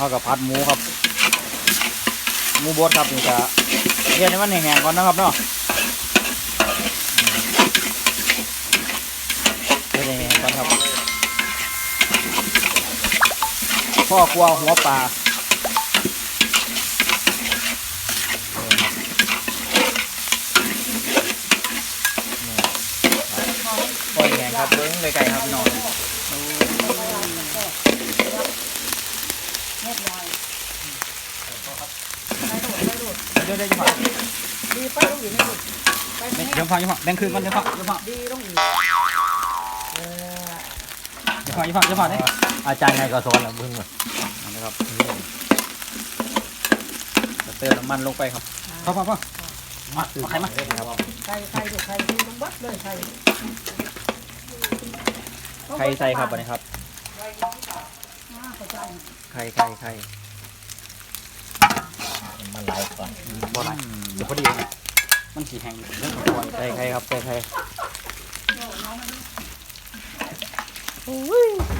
เขากับพัดหมูครับหมูบดครับนี่จะเรียนให้มันแห้งๆก่อนนะครับเนาะเรียนแห้งๆก่อนครับพ่อกลัวหัวปลาปล่อยแห้งครับเบิ้งไกลๆครับพี่น้อง เม็ดลอยไปโดดไปโดด เดี๋ยวเดี๋ยวจะพอ ดี ไปต้องอยู่ในจุดไปแม่เดี๋ยวพอเดี๋ยวพอแบ่งคืนก่อนเดี๋ยวพอเดี๋ยวพอดีต้องอยู่เออเดี๋ยวพอเดี๋ยวพอเดี๋ยวพอเนี่ยอาจารย์ไงก็สอนแล้วมึงว่ะนะครับจะเติมน้ำมันลงไปครับพอพอพอมาเอาใครมาใครใครถูกใครดีต้องบัดเลยใครใครใส่ครับวันนี้ครับมาเข้าใจใครใครใครมันไหลก่อนบ่ไรเดี๋ยวพอดีนะ มันสีแห้งอยู่เรื่องของตัวใครใครครับใครใคร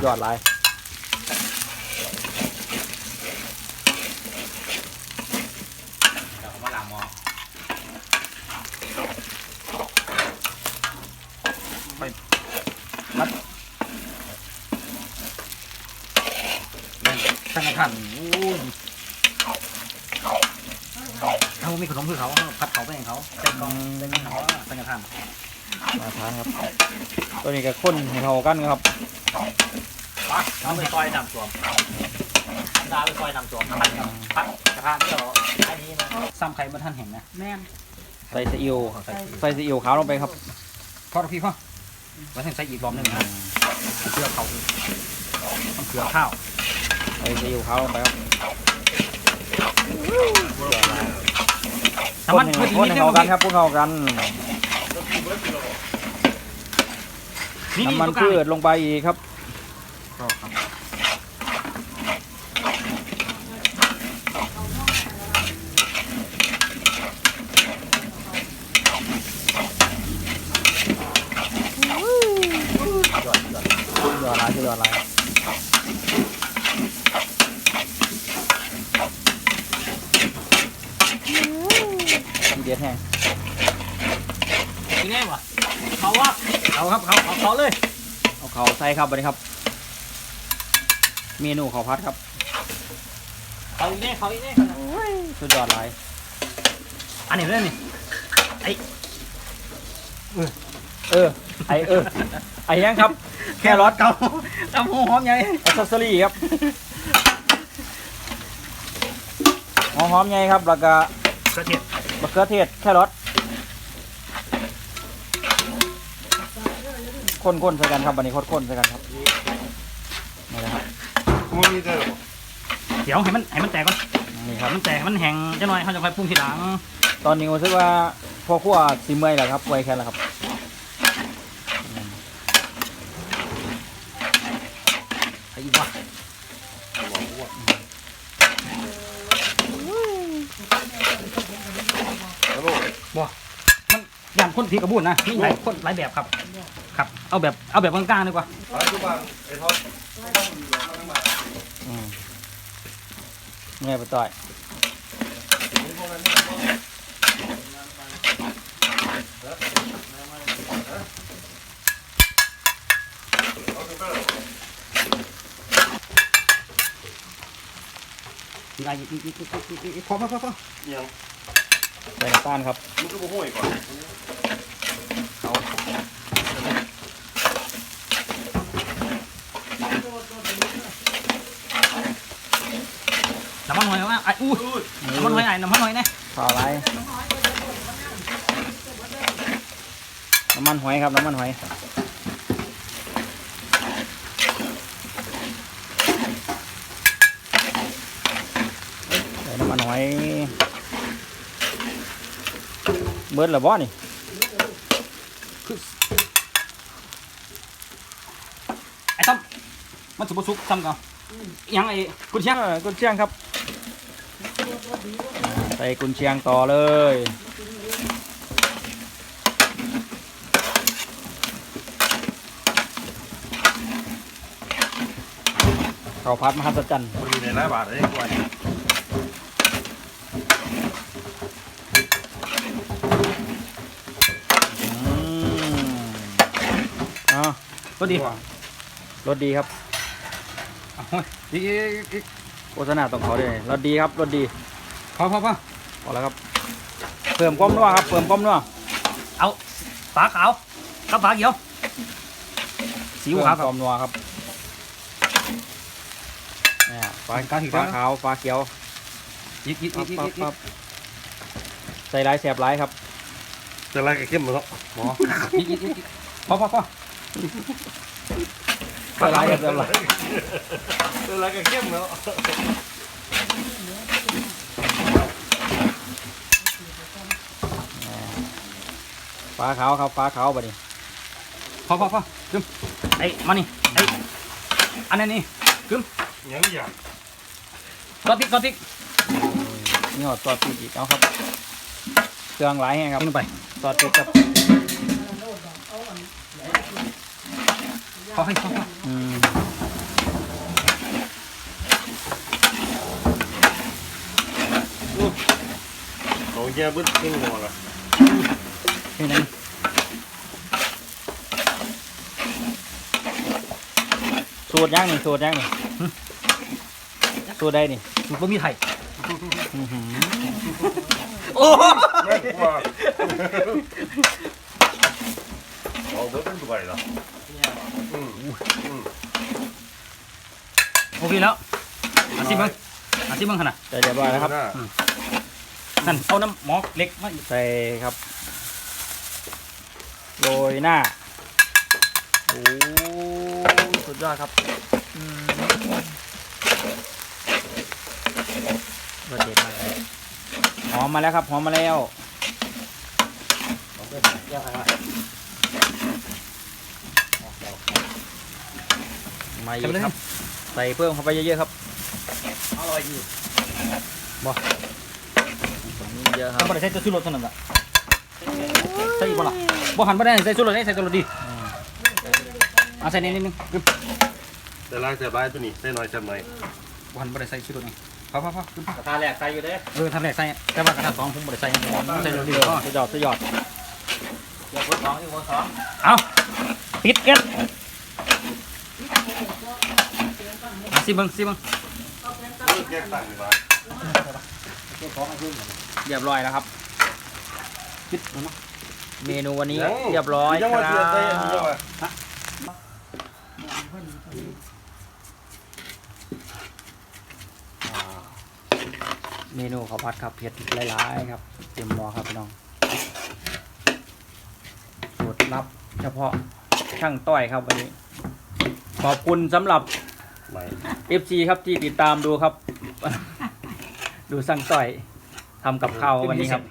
ยอดลายตั้งกระทันโอ้ยเขา มีขนมคือเขาพัดเขาไปเองเขาใส่กล่องใส่เงินเขาตั้งกระทันมาทานครับ ตัวนี้ก็ข้นให้เขากันครับเอาไปซอยนำตัวดาไปซอยนำตัวพันกับพันกระทะเดียวอันนี้นะซ้ำไข่มาท่านเห็นนะแม่นใส่ซีอิ๊วครับใส่ซีอิ๊วขาวลงไปครับพอดพี่พ่อมาใส่อีกรอบหนึงนะเกลือเขาต้องเกลือข้าวใส่ซีอิ๊วขาวลงไปครับ น้ำมันคพืนชให้คนนิดให้เดียวเข้ากันครับพวกเข้ากันนี่น้ำมันตัวกลางพืชลงไปอีกครับยอดลายคือยอดลายทีเด็ดแห้งยังไงวะเขาว่าเอาครับเขาเอาเขาเลยเอาเขาใส่ครับวันนี้ครับ เมนูข้าวพัดครับเขาอีกแน่เขาอีกแน่สุดยอดเลยอันนี้เรื่องนี่เออไอเออไอยังครับ แครอทเกาตำหูหอมใหญ่แอสเซอรี่ครับหอมหอมใหญ่ครับแล้วก็กระเทียม มะเขือเทศแครอทข้นๆใส่กันครับวันนี้ข้นๆใส่กันครับนี่นะครับเดี๋ยวให้มันให้มันแตกก่อนนี่คให้รับมันแตกให้มันแห้งจะหน่อยเขาจะค่อยปรุงทีหลัง ตอนนี้รู้สึกว่าพอขั้วสีเมื่อยแล้วครับไวแค่แล้วครับ ไอ้อีกวะ อย่าง คนผีกระบุนนะมีหลายคนหลายแบบครับ ครับ เอาแบบเอาแบบกลางๆดีกว่าอืมเมื่อยไปต่อยอีกอีกอีกอีกอีกอีกอีกพอพอพอพอใส่น้ำตาลครับน้ำ มันหอยว่าไอ้อู้น้ำมันหอยไอ้น้ำมันหอยเนี่ยข่าวอะไรน้ำมันหอยครับน้ำมันหอยใส่น้ำมันหอย เบิร์ดหรือบ่นี่ไอ้ต้อมมันสุบสุกซ้ำกันยังไอ้กุนเชียงเออกุนเชียงครับ ใส่กุนเชียงต่อเลย ข้าวพัดมหัศจรรย์พอดีเลยหลายบาทเลยกล้วยอืมเอ๋อก็ดีรสดีครับอีกอีกอีกโฆษณาต้องเขาด้วยรสดีครับรสดี พอพอพอ พอแล้วครับ เพิ่มความนัวครับ เพิ่มความนัวเอาปลาขาวกับปลาเขียวสีอิ๊วขาวคเพิ่รับมความนัวครับเนี่ยปลาปลาสีปลาขาว ขาวปลาเขียวอีกอีกอีปั๊กบอีกปั๊บอีกปั๊บใส่ร้ายแสบร้ายครับจะไล่กับเข้มมาแล้วพออีกอีกอีกอีกพอพอพอใส่ร้ายแสบร้ายจะไล่กับเข้มแล้ว ปลาขาวครับปลาขาวบัดนี้พอพอพอขึ้นไอ้มานี่ไอ้อันนี้นี่ยังอยากซอสพริกซอสพริกนี่หอดซอสพริกอีกเอาครับเครื่องหลายแห้งครับขึ้นไปซอสพริกครับพอให้พอพออืมของเฮียบึ้ดขึ้นหัวละ นี่นั่นสูตรย่างนี่สูตรย่างนี่หึสูตรใดนี่สูตรบะหมี่ไทยอื้อหือโอ้ไม่กลัวเอาเบิร์ดเป็นด้วยเหรออืมอืมโอเคแล้วอาซิมึงอาซิมึงขนาดใส่เรียบร้อยแล้วครับนั่นเอาน้ำหมอกเล็กมาอีกใส่ครับ โรยหน้าโอ้สุดยอดครับอืมรสเด็ดมากเลยหอมมาแล้วครับหอมมาแล้วมาอีกครับ ใส่เพิ่มเข้าไปเยอะๆครับอร่อยดีเยอะคถ้ารับบ่ได้ใส่ตัวชูรสเท่านั้นละ ใส่อีกบ่ล่ะบ่หันบ่ได้ใส่ชูรสได้ใส่ตัวรสดีอืมเอาใส่นิดนึงกึ๊บแต่ไล่แต่ไล่ตัวนี้ได้น้อยจำหน่อยบ่หันบ่ได้ใส่ชูรสนี่พอพอพอกึ๊บกระทะแรกใส่อยู่เด้เออทำแรกใส่แต่ว่ากระทะสองผมบ่ได้ใส่ใส่ตัวดีก็สยอดสยอดเดี๋ยวคนสองอยู่คนสองเอาปิดกันมาสิเบิ่งสิเบิ่งแยกต่างกันมาเรียบร้อยแล้วครับ ปิดแล้วเนาะเมนูวันนี้เรียบร้อยยังคว่ารัเสียใจอันนี้ยังบว่าเมนูข้าวผัดครับเผ็ดหลายๆครับ เต็มหม้อครับพี่น้องสูตรลับเฉพาะช่างต้อยครับวันนี้ ขอบคุณสำหรับไม่ FC ครับที่ติดตามดูครับ ดูสั่งต่อยทำกับข้าววันนี้ครับ